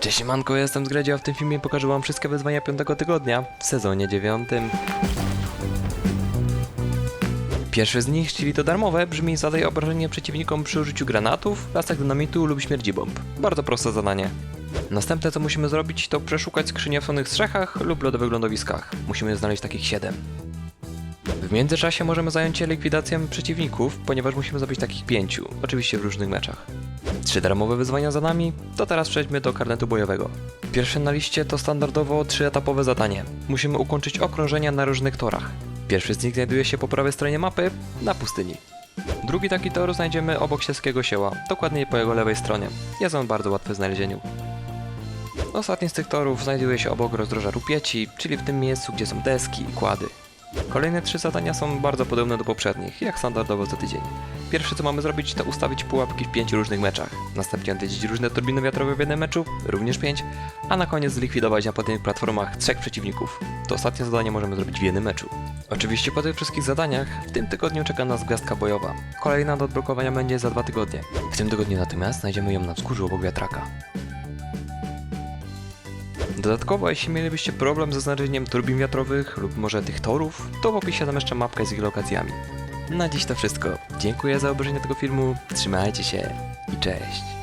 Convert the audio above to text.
Cześć Manko, jestem z Gredzia, a w tym filmie pokażę wam wszystkie wyzwania piątego tygodnia w sezonie dziewiątym. Pierwszy z nich, czyli to darmowe, brzmi zadaj obrażenie przeciwnikom przy użyciu granatów, lasek dynamitu lub śmierci bomb. Bardzo proste zadanie. Następne co musimy zrobić to przeszukać skrzynie w słonnych strzechach lub lodowych lądowiskach. Musimy znaleźć takich 7. W międzyczasie możemy zająć się likwidacją przeciwników, ponieważ musimy zrobić takich 5, oczywiście w różnych meczach. Trzy darmowe wyzwania za nami, to teraz przejdźmy do karnetu bojowego. Pierwsze na liście to standardowo trzyetapowe zadanie. Musimy ukończyć okrążenia na różnych torach. Pierwszy z nich znajduje się po prawej stronie mapy, na pustyni. Drugi taki tor znajdziemy obok Sielskiego Sieła, dokładniej po jego lewej stronie. Jest on bardzo łatwy w znalezieniu. Ostatni z tych torów znajduje się obok rozdroża Rupieci, czyli w tym miejscu, gdzie są deski i kłady. Kolejne trzy zadania są bardzo podobne do poprzednich, jak standardowo za tydzień. Pierwsze co mamy zrobić to ustawić pułapki w pięciu różnych meczach, następnie odwiedzić różne turbiny wiatrowe w jednym meczu, również pięć, a na koniec zlikwidować na podnych platformach trzech przeciwników. To ostatnie zadanie możemy zrobić w jednym meczu. Oczywiście po tych wszystkich zadaniach w tym tygodniu czeka nas gwiazdka bojowa. Kolejna do odblokowania będzie za dwa tygodnie. W tym tygodniu natomiast znajdziemy ją na wzgórzu obok wiatraka. Dodatkowo, jeśli mielibyście problem ze znalezieniem turbin wiatrowych lub może tych torów, to w opisie zamieszczam mapkę z ich lokacjami. Na dziś to wszystko. Dziękuję za obejrzenie tego filmu, trzymajcie się i cześć.